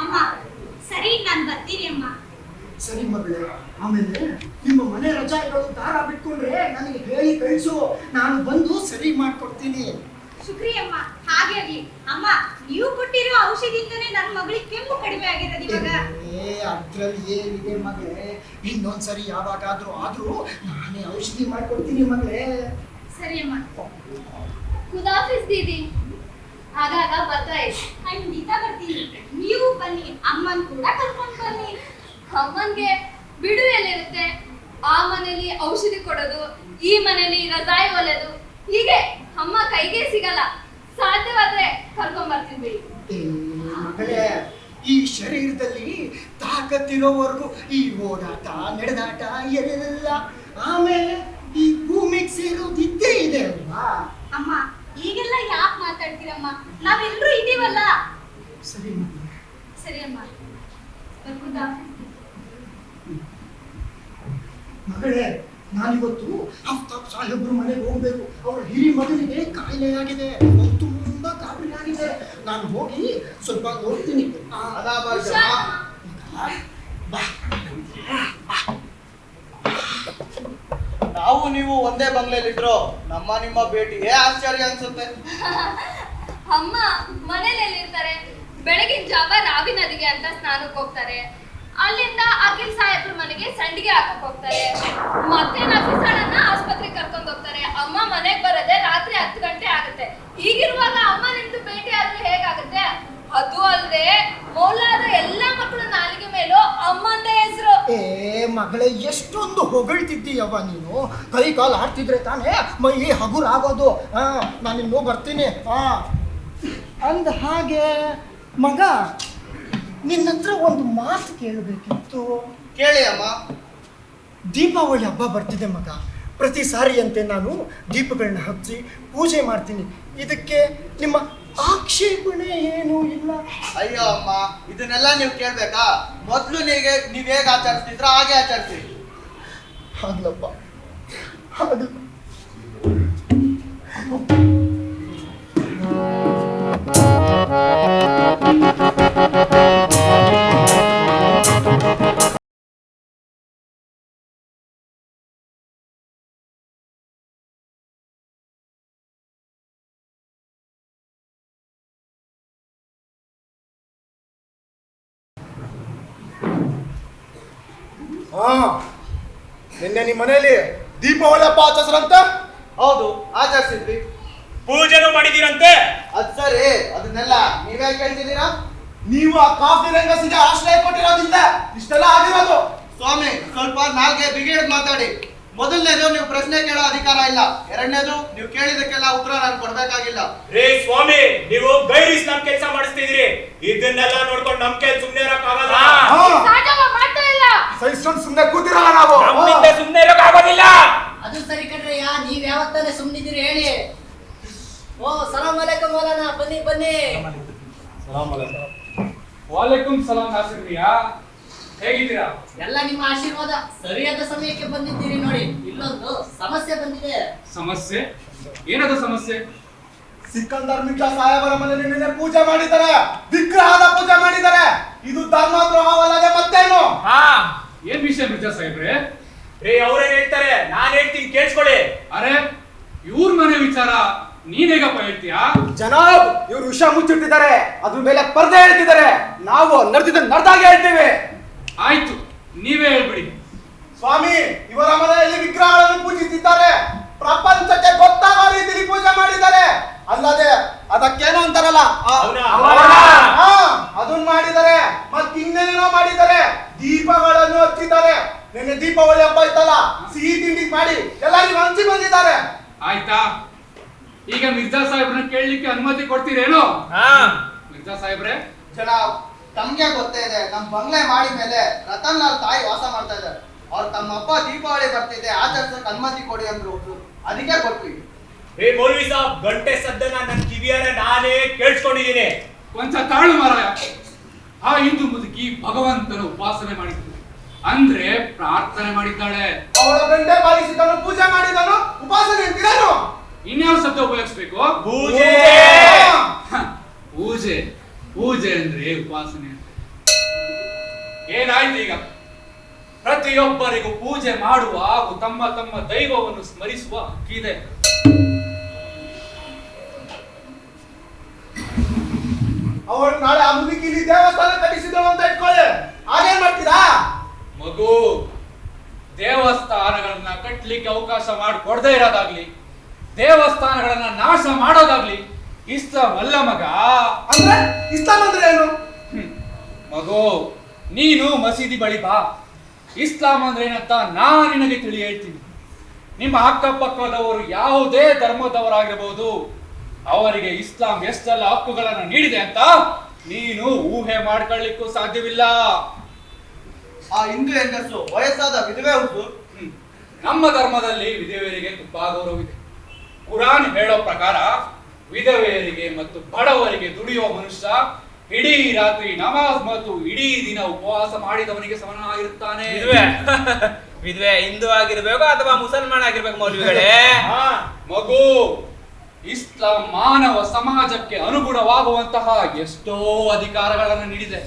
ಅಮ್ಮ ಸರಿ ಮಗಳೇ ಆಮೇಲೆ ನಿಮ್ಮ ಮನೆ ರಜಾಗಳು ದಾರ ಬಿಟ್ಕೊಂಡ್ರೆ ನನಗೆ ಹೇಳಿ ಕಳಿಸು. ನಾನು ಬಂದು ಸರಿ ಮಾಡ್ಕೊಡ್ತೀನಿ. ಶುಕ್ರಿಯಮ್ಮ ಹಾಗೆ ಅಮ್ಮ ಏ ಅದ್ರಲ್ಲಿ ಏನಿದೆ ಮಗಳೇ ಇನ್ನೊಂದ್ಸರಿ ಯಾವಾಗಾದ್ರೂ ಆದ್ರೂ ನಾನೇ ಔಷಧಿ ಮಾಡ್ಕೊಡ್ತೀನಿ ಮಗಳೇ. ಸರಿ ಅಮ್ಮ. ಖುದಾಫಿಸ್ ದೀದಿ. ಆಗಾಗ ಬರ್ತಾ ಇರಿ. ಖಂಡಿತ ಬರ್ತೀನಿ. ನೀವು ಬನ್ನಿ ಅಮ್ಮನ್ ಕೂಡ ಕರ್ಕೊಂಡು ಬನ್ನಿ. ಅಮ್ಮನ್ಗೆ ಬಿಡು ಎಲ್ಲಿರುತ್ತೆ? ಆ ಮನೇಲಿ ಔಷಧಿ ಕೊಡೋದು ಈ ಮನೇಲಿ ರಜಾಯಿ ಒಲೆದು. ಹೀಗೆ ಅಮ್ಮ ಕೈಗೆ ಸಿಗಲ್ಲ. ಸಾಧ್ಯವಾದ್ರೆ ಕರ್ಕೊಂಡ್ ಬರ್ತೀನಿ ಬಿಡಿ. ಮಗಳೇ ಈ ಶರೀರದಲ್ಲಿ ತಾಕತ್ತಿರೋವರೆಗೂ ಈ ಓಡಾಟ ನಡೆದಾಟ ಎಲ್ಲ ಆಮೇಲೆ ಈ ಭೂಮಿಗೆ ಸೇರೋದು ಇದ್ದೇ ಇದೆ ಅಲ್ವಾ? ಅಮ್ಮ ಈಗೆಲ್ಲ ಯಾಕೆ ಮಾತಾಡ್ತೀರಮ್ಮ? ನಾವೆಲ್ಲರೂ ಇದೀವಲ್ಲ? ಸರಿ ಸರಿ ಅಮ್ಮ. ಮಗಳೇ ನಾನಿವತ್ತು ಹಫ್ತಾಬ್ ಸಾಹೇಬ್ರ ಮನೆಗೆ ಹೋಗ್ಬೇಕು. ಅವ್ರ ಹಿರಿ ಮಗನಿಗೆ ಕಾಯಿಲೆ ಆಗಿದೆ. ತುಂಬಾ ನಾನು ಹೋಗಿ ಸ್ವಲ್ಪ ನೋಡ್ತೀನಿ ನಾವು ನೀವು ಒಂದೇ ಬಂಗ್ಲೆಲಿಟ್ರು, ನಮ್ಮ ನಿಮ್ಮ ಭೇಟಿಗೆ ಆಶ್ಚರ್ಯ ಅನ್ಸುತ್ತೆ. ಅಮ್ಮ ಮನೇಲಿ ಇರ್ತಾರೆ ಬೆಳಗಿನ ಜಾವ ರಾವಿ ನದಿಗೆ ಅಂತ ಸ್ನಾನಕ್ಕೆ ಹೋಗ್ತಾರೆ. ಅಲ್ಲಿಂದ ಅಖಿಲ್ ಸಾಹೇಬ್ರ ಮನೆಗೆ ಸಂಡಿಗೆ ಹಾಕಕ್ ಹೋಗ್ತಾರೆ. ಮತ್ತೆ ನಫೀಸಳನ್ನ ಆಸ್ಪತ್ರೆಗೆ ಕರ್ಕೊಂಡು ಹೋಗ್ತಾರೆ. ಅಮ್ಮ ಮನೆಗೆ ಬರೋದೇ ರಾತ್ರಿ ಹತ್ತು ಗಂಟೆ ಆಗುತ್ತೆ. ಹೀಗಿರುವಾಗ ಅಮ್ಮ ನಿಮ್ದು ಭೇಟಿ ಆದ್ರೆ ಹೇಗಾಗುತ್ತೆ? ಅದು ಅಲ್ಲದೆ ಮೌಲಾದ ಎಲ್ಲಾ ಮಕ್ಕಳ ನಾಲಿಗೆ ಮೇಲೂ ಅಮ್ಮಂದ ಹೆಸರು. ಏ ಮಗಳೇ ಎಷ್ಟೊಂದು ಹೊಗಳ್ತಿದ್ದೀಯವ್ವ ನೀನು? ಕೈ ಕಾಲು ಆಡ್ತಿದ್ರೆ ತಾನೇ ಮೈ ಹಗುರ ಆಗೋದು ಹಾ ನಾನಿನ್ನೂ ಬರ್ತೀನಿ. ಹಾ ಅಂದ ಹಾಗೆ ಮಗ ನಿನ್ನ ಹತ್ರ ಒಂದು ಮಾತು ಕೇಳಬೇಕಿತ್ತು. ಕೇಳಿ ಅಮ್ಮ. ದೀಪಾವಳಿ ಹಬ್ಬ ಬರ್ತಿದೆ ಮಗ. ಪ್ರತಿ ಸಾರಿಯಂತೆ ನಾನು ದೀಪಗಳನ್ನ ಹಚ್ಚಿ ಪೂಜೆ ಮಾಡ್ತೀನಿ. ಇದಕ್ಕೆ ನಿಮ್ಮ ಆಕ್ಷೇಪಣೆ ಏನು ಇಲ್ಲ. ಅಯ್ಯೋ ಅಮ್ಮ ಇದನ್ನೆಲ್ಲ ನೀವು ಕೇಳ್ಬೇಕಾ? ಮೊದ್ಲು ನೀವೇ ನೀವ್ ಹೇಗೆ ಆಚರಿಸ್ತಿದ್ರ ಹಾಗೆ ಆಚರಿಸಿ ಆಗ್ಲಪ್ಪ ಆಗ್ಲ ಹಾ. ನಿನ್ನೆ ನಿಮ್ಮ ಮನೆಯಲ್ಲಿ ದೀಪಾವಳಿ ಹಬ್ಬ ಆಚರಿಸ್ರಂತ ಹೌದು ಆಚರಿಸಿದ್ವಿ. ಪೂಜೆನೂ ಮಾಡಿದೀರಂತೆ ಅದ್ ಸರಿ ಅದನ್ನೆಲ್ಲ ನೀವೇ ಕೇಳ್ತಿದ್ದೀರಾ? ನೀವು ಆ ಕಾಫಿ ರಂಗಸಿಗೆ ಆಶ್ರಯ ಕೊಟ್ಟಿರೋದ್ರಿಂದ ಇಷ್ಟೆಲ್ಲ ಆಗಿರೋದು. ಸ್ವಾಮಿ ಸ್ವಲ್ಪ ನಾಲ್ಗೆ ಬಿಗಿಡ್ ಮಾತಾಡಿ. ಮೊದಲನೇದು ನೀವು ಪ್ರಶ್ನೆ ಕೇಳೋ ಅಧಿಕಾರ ಇಲ್ಲ. ಎರಡನೇದು ನೀವು ಕೇಳಿದಕ್ಕೆಲ್ಲ ಉತ್ತರ ನಾನು ಕೊಡ್ಬೇಕಾಗಿಲ್ಲ. ರೇ ಸ್ವಾಮಿ ನೀವು ಗೈರಿಸ್ ನಮ್ ಕೆಲಸ ಮಾಡಿಸ್ತಿದ್ರಿ ಇದನ್ನೆಲ್ಲ ನೋಡ್ಕೊಂಡು ನಮ್ ಕೆಲ್ ಸುಮ್ನೆ ಇರಕ್ಕಾಗಲ್ಲ ಹಾ ಸಾಜವ ಮಾಡ್ತಾ ಇಲ್ಲ ಸಹಿಸ್ಕೊಂಡು ಸುಮ್ಮನೆ ಕೂತಿರಲ್ಲ ನಾವು ನಮ್ಮಿಂದ ಸುಮ್ನೆ ಇರಕ್ಕಾಗೋದಿಲ್ಲ ಅದು ಸರಿ ಕಣ್ರಯ್ಯ ನೀವ್ ಯಾವತ್ತಾನೆ ಸುಮ್ಮನಿದ್ದೀರಿ ಹೇಳಿ ಓ ಸಲಾಮ್ ಅಲೈಕುಮ್ ಮೌಲಾನ ಬನ್ನಿ ಬನ್ನಿ ವಾಲೇಕುಂ ನಾಸಿರ್ರಿಯಾ ಹೇಗಿದ್ದೀರಾ? ಎಲ್ಲ ನಿಮ್ಮ ಆಶೀರ್ವಾದ ಸರಿಯಾದ ಸಮಯಕ್ಕೆ ಬಂದಿದ್ದೀರಿ ನೋಡಿ. ಇಲ್ಲೊಂದು ಸಮಸ್ಯೆ ಬಂದಿದೆ. ಸಮಸ್ಯೆ? ಏನದು ಸಮಸ್ಯೆ? ಸಿಕ್ಕಂದರ್ ಮಿರ್ಜಾ ಸಾಹೇಬರ ಮನೆಯಲ್ಲಿ ನಿನ್ನೆ ಪೂಜೆ ಮಾಡಿದ್ದಾರೆ. ವಿಗ್ರಹದ ಪೂಜೆ ಮಾಡಿದ್ದಾರೆ. ಇದು ಧರ್ಮದ್ರೋಹವಲ್ಲದೆ ಮತ್ತೇನು? ಹಾ ಏನ್ ವಿಷಯ ಮಿರ್ಜಾ ಸಾಹೇಬ್ರೆ? ಏ ಅವ್ರೇನ್ ಹೇಳ್ತಾರೆ. ನಾನ್ ಹೇಳ್ತೀನಿ ಕೇಳಿಸ್ಕೊಳ್ಳಿ. ಅರೆ ನೀನ್ ಹೇಗಪ್ಪ ಹೇಳ್ತೀಯಾ? ಜನಾಬ್ ಇವ್ರು ವಿಷ ಮುಚ್ಚಿಟ್ಟಿದ್ದಾರೆ. ಅದ್ರ ಮೇಲೆ ಪರ್ದೆ ಹೇಳ್ತಿದ್ದಾರೆ ನಾವು ನಡೆದಿದ್ದ ನಡೆದಾಗೆ ಹೇಳ್ತೇವೆ. ಆಯ್ತು ನೀವೇ ಹೇಳ್ಬಿಡಿ. ಸ್ವಾಮಿ ಇವರ ಮನೆಯಲ್ಲಿ ವಿಗ್ರಹಗಳನ್ನು ಪೂಜಿಸಿದ್ದಾರೆ. ಪ್ರಪಂಚಕ್ಕೆ ಗೊತ್ತಾಗೋ ರೀತಿಯಲ್ಲಿ ಪೂಜೆ ಮಾಡಿದ್ದಾರೆ. ಅಲ್ಲದೆ ಅದಕ್ಕೇನೋ ಅಂತಾರಲ್ಲ ಆ- ಅವ್ನ. ಹಾ, ಅದನ್ನ ಮಾಡಿದ್ದಾರೆ. ಮತ್ ಇನ್ನೇನೇನೋ ಮಾಡಿದ್ದಾರೆ. ದೀಪಗಳನ್ನು ಹಚ್ಚಿದ್ದಾರೆ. ನಿನ್ನೆ ದೀಪಾವಳಿ ಹಬ್ಬ ಇತ್ತಲ್ಲ ಸಿಹಿ ತಿಂಡಿ ಮಾಡಿ ಎಲ್ಲರಿಗೂ ಹಂಚಿ ಬಂದಿದ್ದಾರೆ. ಆಯ್ತಾ? ಈಗ ಮಿರ್ಜಾ ಸಾಹೇಬ್ರನ್ನ ಕೇಳಲಿಕ್ಕೆ ಅನುಮತಿ ಕೊಡ್ತೀರೇನು? ಹಾ. ಮಿರ್ಜಾ ಸಾಹೇಬ್ರೆ? ಜನ ತಮ್ಗೆ ಗೊತ್ತೇ ಇದೆ ನಮ್ ಬಂಗ್ಲೆ ಮಾಡಿ ಮೇಲೆ ರತನ್ ಲಾಲ್ ತಾಯಿ ವಾಸ ಮಾಡ್ತಾ ಇದ್ದಾರೆ. ಅವ್ರು ತಮ್ಮ ಅಪ್ಪ ದೀಪಾವಳಿ ಬರ್ತಿದೆ ಆಚರಿಸಕ್ ಅನುಮತಿ ಕೊಡಿ ಅಂದ್ರು ಅದಕ್ಕೆ ಕೊಟ್ವಿ. ಏ ಮೌಲ್ವಿ ಸಾಬ್ ಗಂಟೆ ಸದ್ದನ ನನ್ನ ಕಿವಿಯರ ನಾನೇ ಕೇಳಿಸ್ಕೊಂಡಿದ್ದೀನಿ. ಕೊಂಚ ತಾಳು ಮಾರಾಯ. ಆ ಹಿಂದೂ ಮುದುಕಿ ಭಗವಂತನ ಉಪಾಸನೆ ಮಾಡಿದ್ರು ಅಂದ್ರೆ ಪ್ರಾರ್ಥನೆ ಮಾಡಿದ್ದಾಳೆ. ಅವಳ ಗಂಟೆ ಪಾಲಿಸಿದನು ಪೂಜೆ ಮಾಡಿದನು ಉಪಾಸನೆ ಅಂತೀರೇನು ಇನ್ಯಾವ ಶಬ್ದ ಉಪಯೋಗಿಸ್ಬೇಕು? ಪೂಜೆ. ಪೂಜೆ. ಪೂಜೆ ಅಂದ್ರೆ ಉಪಾಸನೆ ಅಂತ? ಏನಾಯ್ತು ಈಗ? ಪ್ರತಿಯೊಬ್ಬರಿಗೂ ಪೂಜೆ ಮಾಡುವ ಹಾಗೂ ತಮ್ಮ ತಮ್ಮ ದೈವವನ್ನು ಸ್ಮರಿಸುವ ಹಕ್ಕಿದೆ ಅವಳು ನಾಳೆ ಆ ದೇವಸ್ಥಾನ ಕಟ್ಟಿಸಿದಳು ಅಂತ ಇಟ್ಕೊಳ್ಳಿ. ಹಾಗೇನ್ ಮಾಡ್ತೀರಾ? ಮಗು ದೇವಸ್ಥಾನಗಳನ್ನ ಕಟ್ಟಲಿಕ್ಕೆ ಅವಕಾಶ ಮಾಡಿಕೊಡದೇ ಇರೋದಾಗ್ಲಿ. ದೇವಸ್ಥಾನಗಳನ್ನ ನಾಶ ಮಾಡೋದಾಗ್ಲಿ ಇಸ್ಲಾಂ ಅಲ್ಲ ಮಗ. ಅಂದ್ರೆ ಇಸ್ಲಾಂ ಅಂದ್ರೆ ಏನು? ಮಗೋ ನೀನು ಮಸೀದಿ ಬಳಿ ಬಾ. ಇಸ್ಲಾಂ ಅಂದ್ರೆ ಏನಂತ ನಾ ನಿನಗೆ ತಿಳಿ ಹೇಳ್ತೀನಿ. ನಿಮ್ಮ ಅಕ್ಕಪಕ್ಕದವರು ಯಾವುದೇ ಧರ್ಮದವರಾಗಿರಬಹುದು ಅವರಿಗೆ ಇಸ್ಲಾಂ ಎಷ್ಟೆಲ್ಲ ಹಕ್ಕುಗಳನ್ನು ನೀಡಿದೆ ಅಂತ ನೀನು ಊಹೆ ಮಾಡ್ಕೊಳ್ಳಿಕ್ಕೂ ಸಾಧ್ಯವಿಲ್ಲ. ಆ ಹಿಂದೂ ಹೆಂಗಸು ವಯಸ್ಸಾದ ವಿಧವೆ ಹೌದು. ನಮ್ಮ ಧರ್ಮದಲ್ಲಿ ವಿಧವೆಯರಿಗೆ ತುಂಬಾ ಗೌರವವಿದೆ ಕುರಾನ್ ಹೇಳೋ ಪ್ರಕಾರ ವಿಧವೆಯರಿಗೆ ಮತ್ತು ಬಡವರಿಗೆ ದುಡಿಯುವ ಮನುಷ್ಯ ಇಡೀ ರಾತ್ರಿ ನಮಾಜ್ ಮತ್ತು ಇಡೀ ದಿನ ಉಪವಾಸ ಮಾಡಿದವನಿಗೆ ಸಮನಾಗಿರುತ್ತಾನೆ. ವಿಧವೆ. ವಿಧವೆ ಹಿಂದೂ ಆಗಿರ್ಬೇಕು ಅಥವಾ ಮುಸಲ್ಮಾನ್ ಆಗಿರ್ಬೇಕು ಮೌಲ್ಯಗಳೇ? ಹಾ ಮಗು ಇಸ್ಲಾಂ ಮಾನವ ಸಮಾಜಕ್ಕೆ ಅನುಗುಣವಾಗುವಂತಹ ಎಷ್ಟೋ ಅಧಿಕಾರಗಳನ್ನು ನೀಡಿದೆ.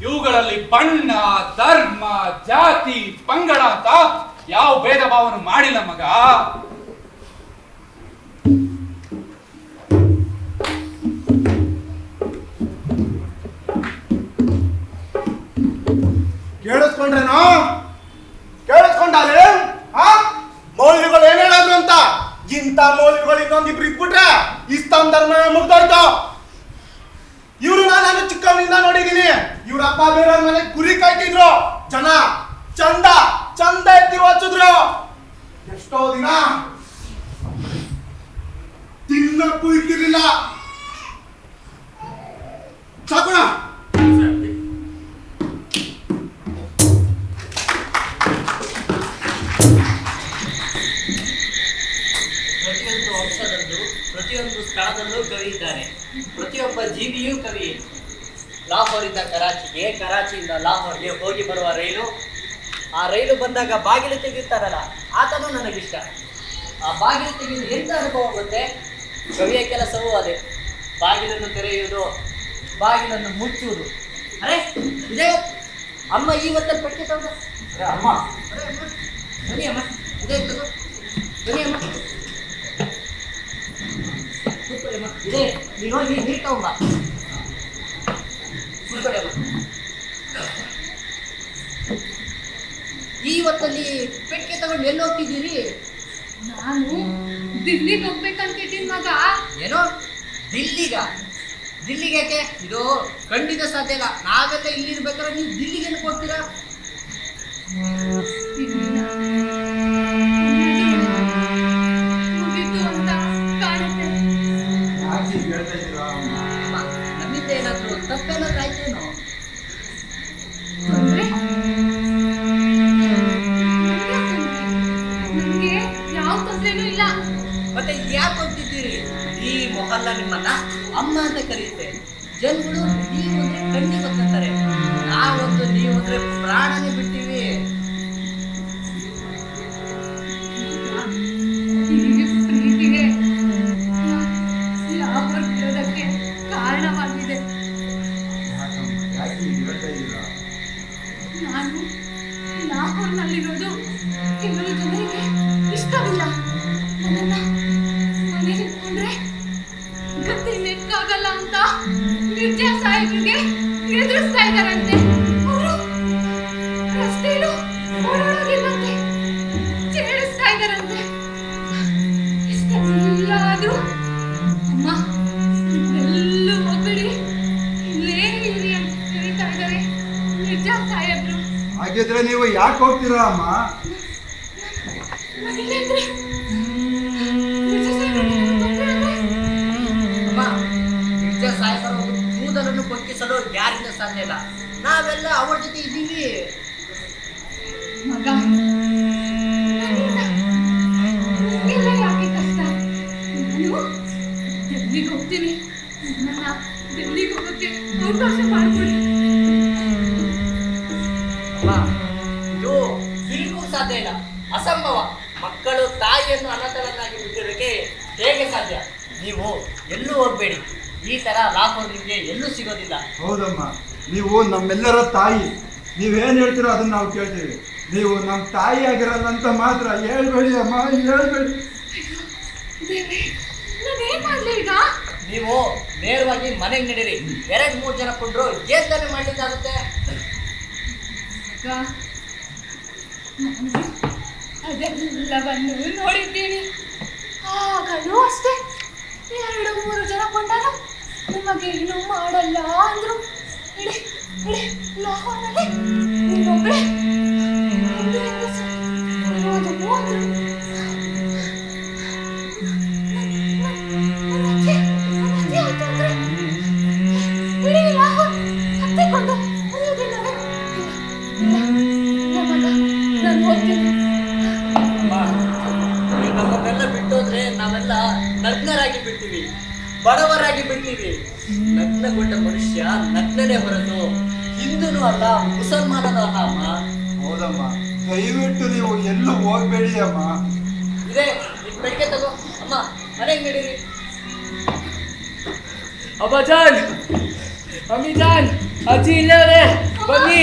ಇವುಗಳಲ್ಲಿ ಬಣ್ಣ ಧರ್ಮ ಜಾತಿ ಪಂಗಡ ಅಂತ ಯಾವ ಭೇದ ಭಾವನೆ ಮಾಡಿಲ್ಲ ಮಗ. ಕೇಳಿಸ್ಕೊಂಡ್ರೇನೋ? ಕೇಳಿಸ್ಕೊಂಡಾಲೆ ಹಾ ಮೌಲ್ಯಗಳು ಏನ್ ಹೇಳೋದು ಅಂತ? ಇಂಥ ಮೌಲ್ಯಗಳು ಇನ್ನೊಂದಿಬ್ರು ಇದ್ಬಿಟ್ರೆ ಇಸ್ಲಾಂ ಧರ್ಮ ಮುಗ್ದೋಯ್ತು. ಇವ್ರು ನಾನು ಚಿಕ್ಕವನಿಂದ ನೋಡಿದೀನಿ ಇವ್ರ ಅಪ್ಪ ಬೇರೆ ಮನೆ ಕುರಿ ಕಾಯ್ತಿದ್ರು. ಜನ ಚಂದ ಚಂದ ಎತ್ತಿ ಹಚ್ಚಿದ್ರು. ಎಷ್ಟೋ ದಿನ ತಿನ್ನಕ್ಕೂ ಇರ್ತಿರ್ಲಿಲ್ಲ ಸಾಕೋಣ ಪ್ರತಿಯೊಂದು ಸ್ಥಳದಲ್ಲೂ ಕವಿ ಇದ್ದಾರೆ ಪ್ರತಿಯೊಬ್ಬ ಜೀವಿಯೂ ಕವಿ. ಲಾಹೋರಿಂದ ಕರಾಚಿಗೆ ಕರಾಚಿಯಿಂದ ಲಾಹೋರ್ಗೆ ಹೋಗಿ ಬರುವ ರೈಲು. ಆ ರೈಲು ಬಂದಾಗ ಬಾಗಿಲು ತೆಗೆಯುತ್ತಾರಲ್ಲ, ಆತನೂ ನನಗಿಷ್ಟ. ಆ ಬಾಗಿಲು ತೆಗೆದು ಎಂತ ಅನುಭವ ಗೊತ್ತೆ? ಕವಿಯ ಕೆಲಸವೂ ಅದೇ. ಬಾಗಿಲನ್ನು ತೆರೆಯುವುದು, ಬಾಗಿಲನ್ನು ಮುಚ್ಚುವುದು. ಅರೆ ಇದೇ ಅಮ್ಮ ಈ ಹೊತ್ತಲ್ಲಿ ಪಟ್ಟಿ ಅಮ್ಮ. ಅರೆ, ಅಮ್ಮ. ಬನ್ನಿ ಅಮ್ಮ. ಇದೇ ತಗೋ. ಬನ್ನಿ ಅಮ್ಮ. ಅಮ್ಮ ಇದೇ. ನೀನು ಹೋಗಿ ನೀರು ತಗೊಂಬ ಈ ಹೊತ್ತಲ್ಲಿ ಪೆಟ್ಟಿಗೆ ತಗೊಂಡು ಎಲ್ಲಿ ಹೋಗ್ತಿದ್ದೀರಿ? ನಾನು ದಿಲ್ಲಿಗೆ ಹೋಗ್ಬೇಕಂತಿದ್ದೀನಿ ಮಗ. ಏನೋ? ದಿಲ್ಲಿಗ? ದಿಲ್ಲಿಗೆ ಯಾಕೆ? ಇದು ಖಂಡಿತ ಸಾಧ್ಯ ಇಲ್ಲ. ನಾವೆಲ್ಲ ಇಲ್ಲಿ ಇರ್ಬೇಕಾದ್ರೆ ನೀವು ದಿಲ್ಲಿಗೆ ಎಲ್ಲಿ ಹೋಗ್ತೀರಾ ಅಮ್ಮ ಅಂತ ಕರೆಯುತ್ತೆ ಜನಗಳು ನೀವು ಅಂದ್ರೆ ಕಣ್ಣಿ ಗೊತ್ತಂತಾರೆ ನಾವೊಂದು ನೀವು ಅಂದ್ರೆ ಪ್ರಾಣನೇ ಸಾಹೇಬ್ರು ಹಾಗಿದ್ರೆ ನೀವು ಯಾಕೆ ಹೋಗ್ತೀರಾ ಅಮ್ಮ? ಅಮ್ಮ ನಿಜ ಸಾಹೇಬರ ಕೂದಲನ್ನು ಪೊಕ್ಕಿಸಲು ಯಾರಿಂದ ಸಾಧ್ಯ ಇಲ್ಲ? ನಾವೆಲ್ಲ ಅವ್ರ ಜೊತೆ ಇದ್ದೀವಿ. ನೀವು ಎಲ್ಲೂ ಹೋಗ್ಬೇಡಿ. ಈ ತರ ಲಾಭ ನಿಮಗೆ ಎಲ್ಲೂ ಸಿಗೋದಿಲ್ಲ. ಹೌದಮ್ಮ. ನೀವು ನಮ್ಮೆಲ್ಲರ ತಾಯಿ. ನೀವೇನ್ ಹೇಳ್ತೀರೋ ಅದನ್ನ ನಾವು ಕೇಳ್ತೀವಿ. ನೀವು ನಮ್ಮ ತಾಯಿ ಆಗಿರಲ್ಲ ಅಂತ ಮಾತ್ರ ಹೇಳ್ಬೇಡಿ ಅಮ್ಮ ಹೇಳ್ಬೇಡಿ. ದೇವ್ರೆ ನಾನೇನ್ ಮಾಡ್ಲಿ ಈಗ? ನೀವು ನೇರವಾಗಿ ಮನೆಗೆ ನಡೀರಿ. ಎರಡ್ ಮೂರ್ ಜನ ಕೊಂಡ್ರು ಏನ್ ತಾನೇ ಮಾಡ್ಲಿಕ್ಕಾಗುತ್ತೆ ಅದೆಲ್ಲವನ್ನು ನೋಡಿದ್ದೀನಿ ಆಗಲೂ ಅಷ್ಟೇ. ಎರಡು ಮೂರು ಜನ ಕೊಂಡಾಗ ನಿಮಗೇನು ಮಾಡಲ್ಲ ಅಂದ್ರು. ಇಡಿ ಇಡಿ ಅಂದ್ರು. ಅಬ್ಬಾಜಾನ್ ಅಮ್ಮಿಜಾನ್ ಅಜ್ಜಿ ಇಲ್ಲವೇ ಬನ್ನಿ.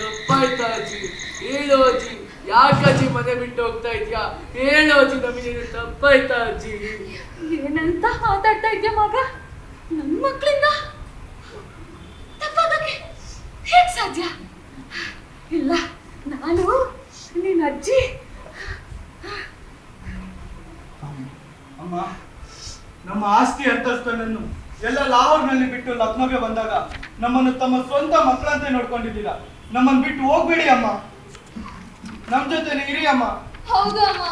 ತಪ್ಪಾಯ್ತಾ ಅಜ್ಜಿ. ಹೇಳು ಅಜ್ಜಿ, ಯಾಕೆ ಅಜ್ಜಿ ಮನೆ ಬಿಟ್ಟು ಹೋಗ್ತಾ ಇದ್ಯಾ? ಹೇಳು ಅಜ್ಜಿ, ನಮಗೆ ತಪ್ಪಾಯ್ತಾ ಅಜ್ಜಿ. ಏನಂತ ಮಾತಾಡ್ತಾ ಇದ್ಯಾ ಮಗ? ನನ್ನ ಮಕ್ಕಳಿಂದ ತಪ್ಪಾಗಕ್ಕೆ ಹೇಗ್ ಸಾಧ್ಯ ಇಲ್ಲ ನಾನು ನಿನ್ನ ಅಜ್ಜಿ ಅಮ್ಮ ನಮ್ಮ ಆಸ್ತಿ ಅಂತಸ್ತನನ್ನು ಎಲ್ಲ ಲಾಹೋರ್ನಲ್ಲಿ ಬಿಟ್ಟು ಲಕ್ನೋಗೆ ಬಂದಾಗ ನಮ್ಮನ್ನು ತಮ್ಮ ಸ್ವಂತ ಮಕ್ಕಳಂತೆ ನೋಡ್ಕೊಂಡಿದ್ದೀರಾ. ನಮ್ಮನ್ನು ಬಿಟ್ಟು ಹೋಗ್ಬೇಡಿ ಅಮ್ಮ. ನಮ್ಮ ಜೊತೆ ಇರಿ ಅಮ್ಮ. ಹೌದು ಅಮ್ಮ.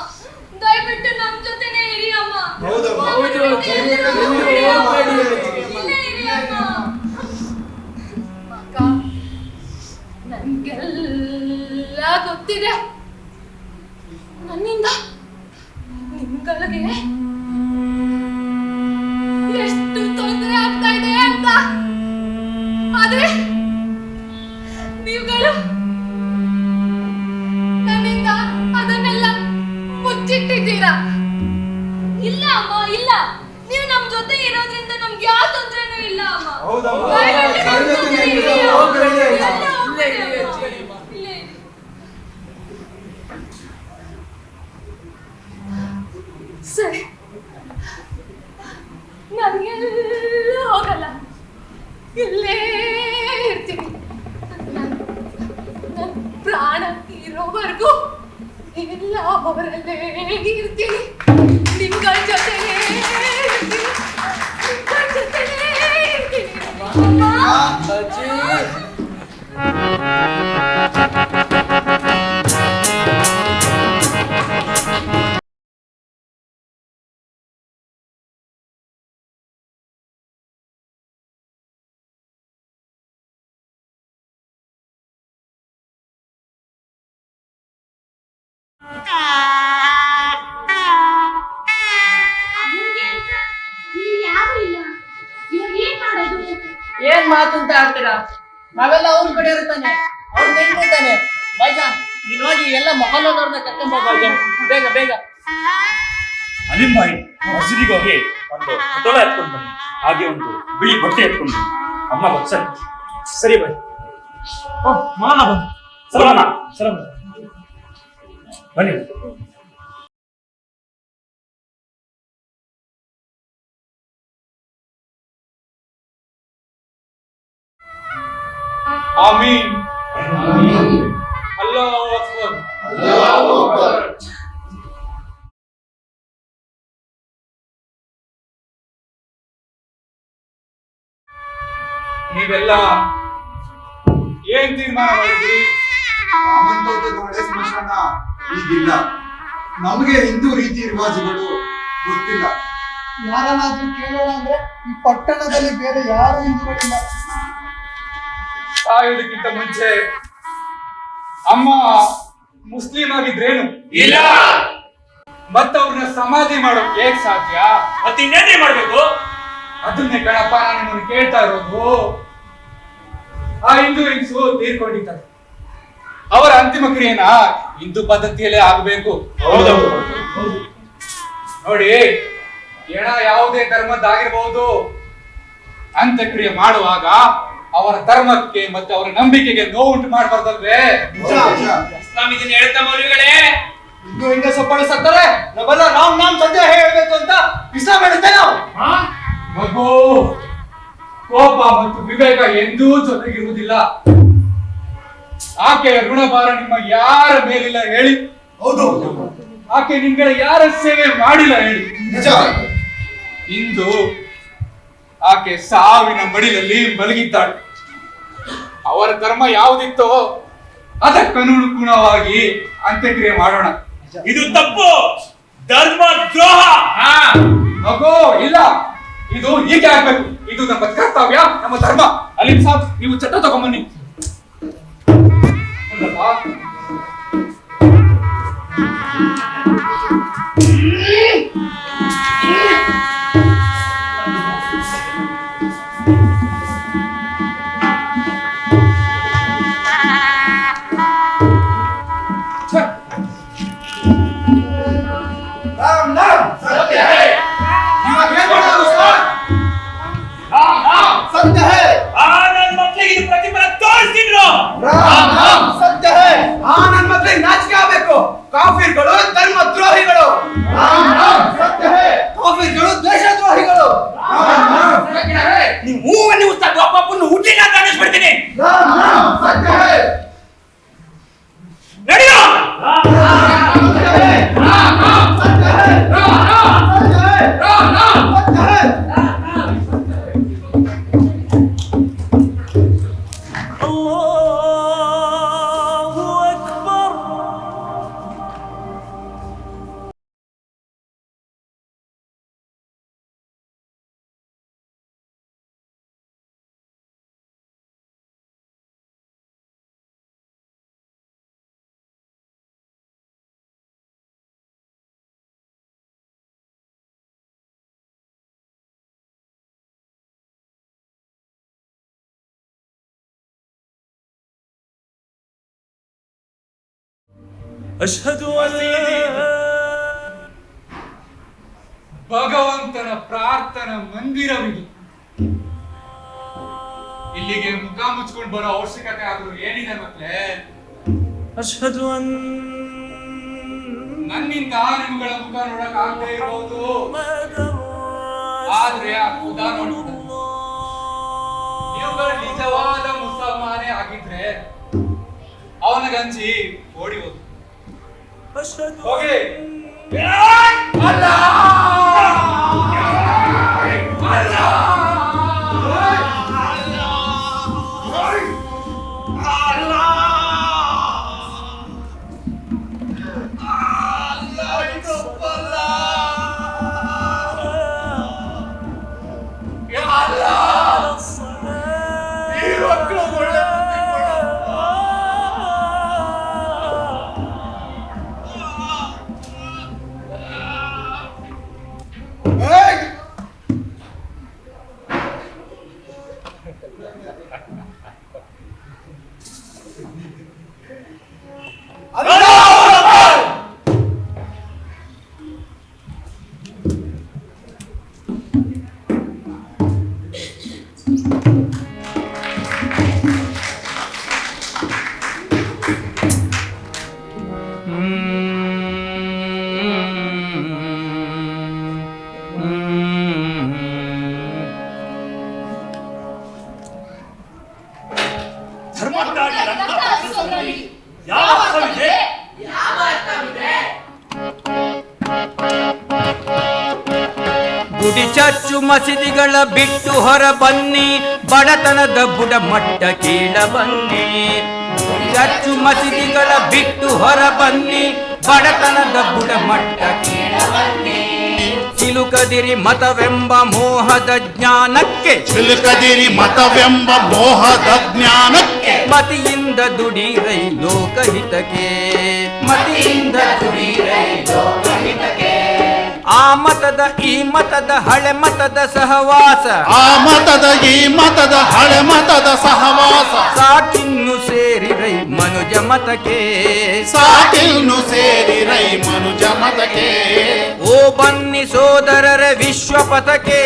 ದಯವಿಟ್ಟು ನಮ್ಮ ಜೊತೆನೆ ಇರಿ ಅಮ್ಮ. ಹೌದು ಅಮ್ಮ. ನನ್ಗೆಲ್ಲ ಗೊತ್ತಿದೆ. ನನ್ನಿಂದ ನಿಮ್ಗಳಿಗೆ ಮಾತು ಅಂತ ಆಡ್ತೀರಾ ನಾವೆಲ್ಲ ಅವ್ರ ಕಡೆ ಇರ್ತಾನೆ. ಅವ್ರ ನಿಂತಿರ್ತಾನೆ ಬೈಜಾನ್ ನೀನ್ ಹೋಗಿ ಎಲ್ಲ ಮೊಹಲ್ಲದವ್ರನ್ನ ಕರ್ಕೊಂಡ್ ಬೈಜಾನ್ ಬೇಗ ಬೇಗ. ಅಲಿಂ ಭಾಯಿ ಮಸೀದಿಗೆ ಹೋಗಿ ಒಂದು ಪಟೋಲ ಎತ್ಕೊಂಡು ಬನ್ನಿ. ಹಾಗೆ ಒಂದು ಬಿಳಿ ಬಟ್ಟೆ ಎತ್ಕೊಂಡು ಬನ್ನಿ. ಅಮ್ಮ ಬಂದು ಸರಿ. ಸರಿ ಬಾಯ್. ಓ ಮಾನ ಬಂದು. ಸಲಾಮ ಸರ ಬನ್ನಿ. ಆಮೀನ್. ಅಲ್ಲಾಹು ಅಕ್ಬರ್. ನೀವೆಲ್ಲ ಏನ್ ತೀರ್ಮಾನ ಮಾಡಿದ್ರಿ? ಸ್ಮಶಾನ ಈಗಿಲ್ಲ. ನಮಗೆ ಹಿಂದೂ ರೀತಿ ರಿವಾಜುಗಳು ಗೊತ್ತಿಲ್ಲ. ಯಾರನ್ನಾದ್ರೂ ಕೇಳೋಣ ಅಂದ್ರೆ ಈ ಪಟ್ಟಣದಲ್ಲಿ ಬೇರೆ ಯಾರು ಹಿಂದೂಗಳಿಲ್ಲ. ಸಾಯೋದಕ್ಕಿಂತ ಮುಂಚೆ ಅಮ್ಮ ಮುಸ್ಲಿಂ ಆಗಿದ್ರೇನು? ಇಲ್ಲ. ಮತ್ತವ್ರನ್ನ ಸಮಾಧಿ ಮಾಡೋಕೆ ಹೇಗ್ ಸಾಧ್ಯ? ಮತ್ತಿನ್ನೇನೇ ಮಾಡ್ಬೇಕು? ಅದನ್ನೇ ಕಣಪ್ಪ ನಾನು ನಿಮ್ಮನ್ನು ಕೇಳ್ತಾ ಇರೋದು. ಆ ಹಿಂದೂ ಹೆಂಗಸು ತೀರ್ಕೊಂಡಿದ್ದಾರೆ. ಅವರ ಅಂತಿಮ ಕ್ರಿಯೆನ? ಹಿಂದೂ ಪದ್ಧತಿಯಲ್ಲೇ ಆಗ್ಬೇಕು. ನೋಡಿ ಎಣ ಯಾವುದೇ ಧರ್ಮದ್ದಾಗಿರ್ಬಹುದು ಅಂತ್ಯಕ್ರಿಯೆ ಮಾಡುವಾಗ ಅವರ ಧರ್ಮಕ್ಕೆ ಮತ್ತೆ ಅವರ ನಂಬಿಕೆಗೆ ನೋವುಂಟು ಮಾಡಬಾರ್ದಲ್ವೇ? ನಿಜ ನಿಜ. ಇಸ್ಲಾಂ ಇದನ್ನ ಹೇಳ್ತಾ ಮೌಲ್ವಿಗಳೇ ಇನ್ನು ಹಿಂಗೆ ಸೊಪ್ಪಳು ಸತ್ತಾರೆ ನಾವೆಲ್ಲ ರಾಮ್ ನಾಮ್ ಸದ್ಯ ಹೇಳ್ಬೇಕು ಅಂತ ಇಸ್ಲಾಂ ಹೇಳುತ್ತೆ ನಾವು. ಮಗು ಕೋಪ ಮತ್ತು ವಿವೇಕ ಎಂದೂ ಜೊತೆಗಿರುವುದಿಲ್ಲ. ಆಕೆಯ ಋಣಭಾರ ನಿಮ್ಮ ಯಾರ ಮೇಲಿಲ್ಲ ಹೇಳಿ. ಹೌದು. ಆಕೆ ನಿಮ್ಗಳ ಯಾರ ಸೇವೆ ಮಾಡಿಲ್ಲ ಹೇಳಿ. ಇಂದು ಆಕೆ ಸಾವಿನ ಮಡಿಲಲ್ಲಿ ಮಲಗಿದ್ದಾಳೆ. ಅವರ ಧರ್ಮ ಯಾವುದಿತ್ತೋ ಅದಕ್ಕನುಗುಣವಾಗಿ ಅಂತ್ಯಕ್ರಿಯೆ ಮಾಡೋಣ. ಇದು ತಪ್ಪು. ಧರ್ಮ ದ್ರೋಹ. ಹಾ, ಮಗು ಇಲ್ಲ. ಇದು ಹೀಗೆ ಆಗ್ಬೇಕು. ಇದು ನಮ್ಮ ಕರ್ತವ್ಯ ನಮ್ಮ ಧರ್ಮ. ಅಲ್ಲಿ ಸಾಬ್ ನೀವು ಚಟ್ಟ ತಗೊಂಬನ್ನಿ ಅಶ್ಹದು ಭಗವಂತನ ಪ್ರಾರ್ಥನಾ ಮಂದಿರವಿದು. ಇಲ್ಲಿಗೆ ಮುಖ ಮುಚ್ಕೊಂಡು ಬರೋ ಅವಶ್ಯಕತೆ ಆದ್ರೂ ಏನಿದೆ ಮತ್ತೆ? ಅಶ್ಹದು ನನ್ನಿಂದ ನಿಮ್ಗಳ ಮುಖ ನೋಡಕ್ ಆಗದೆ ಇರಬಹುದು ಆದ್ರೆ ಆ ಖುದಾ ನೋಡ್ತಾನೆ ನೀವುಗಳು ನಿಜವಾದ ಮುಸಲ್ಮಾನೇ ಆಗಿದ್ರೆ ಅವನಿಗಂಜಿ ಓಡಿ ಹೋದು ಹೋಗಿ ಧರ್ಮಕ್ಕಾಗಿ ಬಿಟ್ಟು ಹೊರ ಬನ್ನಿ ಬಡತನದ ಬುಡ ಮಟ್ಟ ಕೀಳ ಬನ್ನಿ. ಚರ್ಚು ಮಸೀದಿಗಳ ಬಿಟ್ಟು ಹೊರ ಬನ್ನಿ ಬಡತನದ ಬುಡ ಮಟ್ಟ ಕೀಳ ಬನ್ನಿ. ಸಿಲುಕದಿರಿ ಮತವೆಂಬ ಮೋಹದ ಜ್ಞಾನಕ್ಕೆ. ಚಿಲುಕದಿರಿ ಮತವೆಂಬ ಮೋಹದ ಜ್ಞಾನಕ್ಕೆ. ಮತಿಯಿಂದ ದುಡಿರೈ ಲೋಕಹಿತಕ್ಕೆ. ಮತಿಯಿಂದ ದುಡಿರೈ ಲೋಕಹಿತಕ್ಕೆ. ಆ ಮತದ ಈ ಮತದ ಹಳೆ ಮತದ ಸಹವಾಸ. ಆ ಮತದ ಈ ಮತದ ಹಳೆ ಮತದ ಸಹವಾಸ. ಸಾಕಿನ್ನು ಸೇರಿರೈ ಮನುಜ ಮತಕ್ಕೆ. ಸಾಕಿನ್ನು ಸೇರಿರೈ ಮನುಜ ಮತಕ್ಕೆ. ಓ ಬನ್ನಿ ಸೋದರರ ವಿಶ್ವ ಪಥಕ್ಕೆ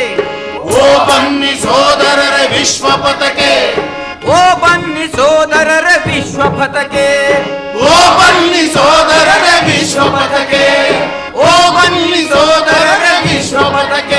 ಓ ಬನ್ನಿ ಸೋದರರ ವಿಶ್ವ ಪಥಕ್ಕೆ ಓ ಬನ್ನಿ ಸೋದರರ ವಿಶ್ವಪಥಕ್ಕೆ ಓ ಬನ್ನಿ ಸೋದರರ ವಿಶ್ವಪಥಕ್ಕೆ ಓ ಬನ್ನಿ ಸೋದರರ ವಿಶ್ವಪಥಕ್ಕೆ